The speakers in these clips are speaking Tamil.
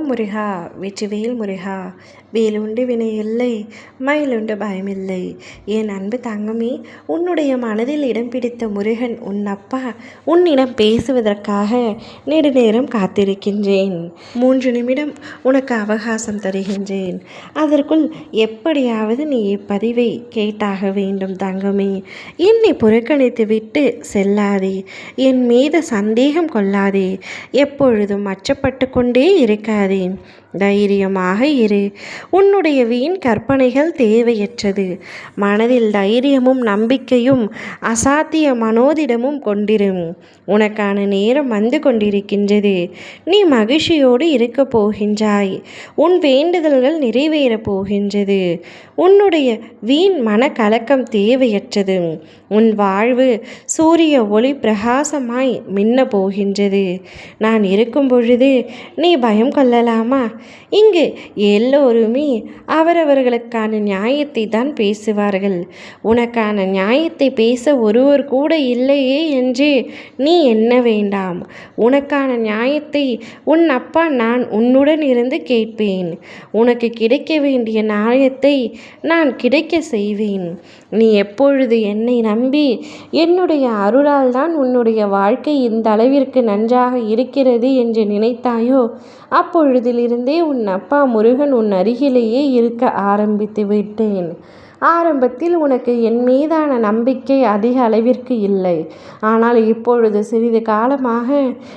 ஓம் முருகா வெற்றிவேல் முருகா வேலுண்டு வினை இல்லை மயிலுண்டு பயமில்லை என் அன்பு தங்கமே உன்னுடைய மனதில் இடம் பிடித்த முருகன் உன் அப்பா. உன்னிடம் பேசுவதற்காக நெடுநேரம் காத்திருக்கின்றேன். மூன்று நிமிடம் உனக்கு அவகாசம் தருகின்றேன். அதற்குள் எப்படியாவது நீ இப்பதிவை கேட்டாக வேண்டும் தங்கமே. என்னை புறக்கணித்து விட்டு செல்லாதே. என் மீது சந்தேகம் கொள்ளாதே. எப்பொழுதும் அச்சப்பட்டு கொண்டே இருக்காது. தைரியமாக இரு. உன்னுடைய வீண் கற்பனைகள் தேவையற்றது. மனதில் தைரியமும் நம்பிக்கையும் அசாத்திய மனோதிடமும் கொண்டிரும். உனக்கான நேரம் வந்து கொண்டிருக்கின்றது. நீ மகிழ்ச்சியோடு இருக்கப் போகின்றாய். உன் வேண்டுதல்கள் நிறைவேறப் போகின்றது. உன்னுடைய வீண் மனக்கலக்கம் தேவையற்றது. உன் வாழ்வு சூரிய ஒளி பிரகாசமாய் மின்ன போகின்றது. நான் இருக்கும் பொழுது நீ பயம் கொள்ள கொள்ளலாமா? இங்கு எல்லோருமே அவரவர்களுக்கான நியாயத்தை தான் பேசுவார்கள். உனக்கான நியாயத்தை பேச ஒருவர் கூட இல்லையே என்று நீ என்ன வேண்டாம். உனக்கான நியாயத்தை உன் அப்பா நான் உன்னுடன் இருந்து கேட்பேன். உனக்கு கிடைக்க வேண்டிய நியாயத்தை நான் கிடைக்க செய்வேன். நீ எப்பொழுது என்னை நம்பி என்னுடைய அருளால் தான் உன்னுடைய வாழ்க்கை இந்த அளவிற்கு நன்றாக இருக்கிறது என்று நினைத்தாயோ அப்பொழுது பொழுதிலிருந்தே உன் அப்பா முருகன் உன் அருகிலேயே இருக்க ஆரம்பித்து விட்டேன். ஆரம்பத்தில் உனக்கு என் மீதான நம்பிக்கை அதிக அளவிற்கு இல்லை. ஆனால் இப்பொழுது சிறிது காலமாக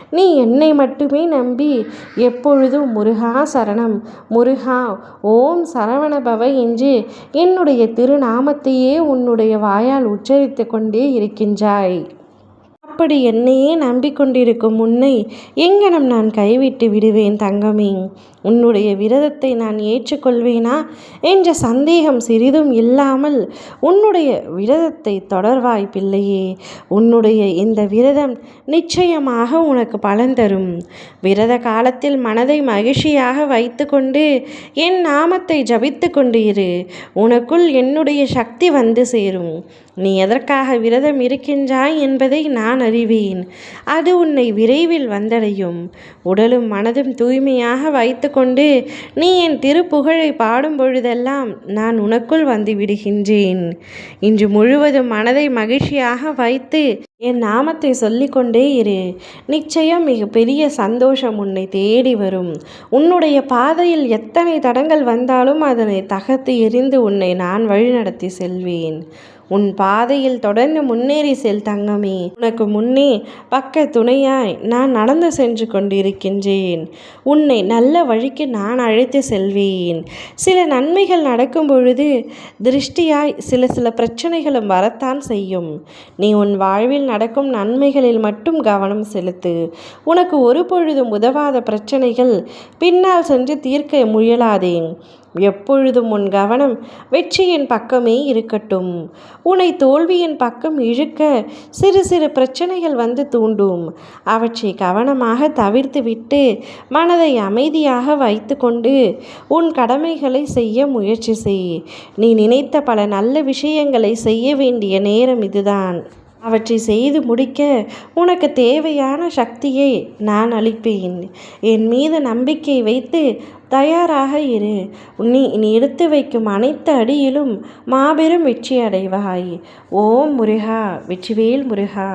நீ என்னை மட்டுமே நம்பி எப்பொழுதும் முருகா சரணம். முருகா ஓம் சரவணபவ என்று என்னுடைய திருநாமத்தையே உன்னுடைய வாயால் உச்சரித்து கொண்டே இருக்கின்றாய். அப்படி என்னையே நம்பிக்கொண்டிருக்கும் உன்னை எங்கனம் நான் கைவிட்டு விடுவேன் தங்கமே? உன்னுடைய விரதத்தை நான் ஏற்றுக்கொள்வேனா? என்ற சந்தேகம் சிறிதும் இல்லாமல் உன்னுடைய விரதத்தை தொடர்வாய் பிள்ளையே உன்னுடைய இந்த விரதம் நிச்சயமாக உனக்கு பலன் தரும். விரத காலத்தில் மனதை மகிழ்ச்சியாக வைத்துக்கொண்டு என் நாமத்தை ஜபித்து கொண்டு இரு. உனக்குள் என்னுடைய சக்தி வந்து சேரும். நீ எதற்காக விரதம் இருக்கின்றாய் என்பதை நான் அறிவேன். அது உன்னை விரைவில் வந்தடையும். உடலும் மனதும் தூய்மையாக வைத்துக்கொண்டு நீ என் திருப்புகழை பாடும் பொழுதெல்லாம் நான் உனக்குள் வந்து விடுகின்றேன். இன்று முழுவதும் மனதை மகிழ்ச்சியாக வைத்து என் நாமத்தை சொல்லிக்கொண்டே இரு. நிச்சயம் மிக பெரிய சந்தோஷம் உன்னை தேடி வரும். உன்னுடைய பாதையில் எத்தனை தடங்கள் வந்தாலும் அதனை தகர்த்து எரிந்து உன்னை நான் வழிநடத்தி செல்வேன். உன் பாதையில் தொடர்ந்து முன்னேறி செல் தங்கமே. உனக்கு முன்னே பக்க துணையாய் நான் நடந்து சென்று கொண்டிருக்கின்றேன். உன்னை நல்ல வழிக்கு நான் அழைத்து செல்வேன். சில நன்மைகள் நடக்கும் பொழுது திருஷ்டியாய் சில சில பிரச்சனைகளும் வரத்தான் செய்யும். நீ உன் வாழ்வில் நடக்கும் நன்மைகளில் மட்டும் கவனம் செலுத்து. உனக்கு ஒரு பொழுதும் உதவாத பிரச்சனைகள் பின்னால் சென்று தீர்க்க முயலாதேன். எப்பொழுதும் உன் கவனம் வெற்றியின் பக்கமே இருக்கட்டும். உன்னை தோல்வியின் பக்கம் இழுக்க சிறு சிறு பிரச்சனைகள் வந்து தூண்டும். அவற்றை கவனமாக தவிர்த்துவிட்டு மனதை அமைதியாக வைத்துக்கொண்டு உன் கடமைகளை செய்ய முயற்சி செய். நீ நினைத்த பல நல்ல விஷயங்களை செய்ய வேண்டிய நேரம் இதுதான். அவற்றை செய்து முடிக்க உனக்கு தேவையான சக்தியை நான் அளிப்பேன். என் மீது நம்பிக்கை வைத்து தயாராக இரு. நீ நீ எடுத்து வைக்கும் அனைத்து அடியிலும் மாபெரும் வெற்றி அடைவாய் ஓம் முருகா வெற்றிவேல் முருகா.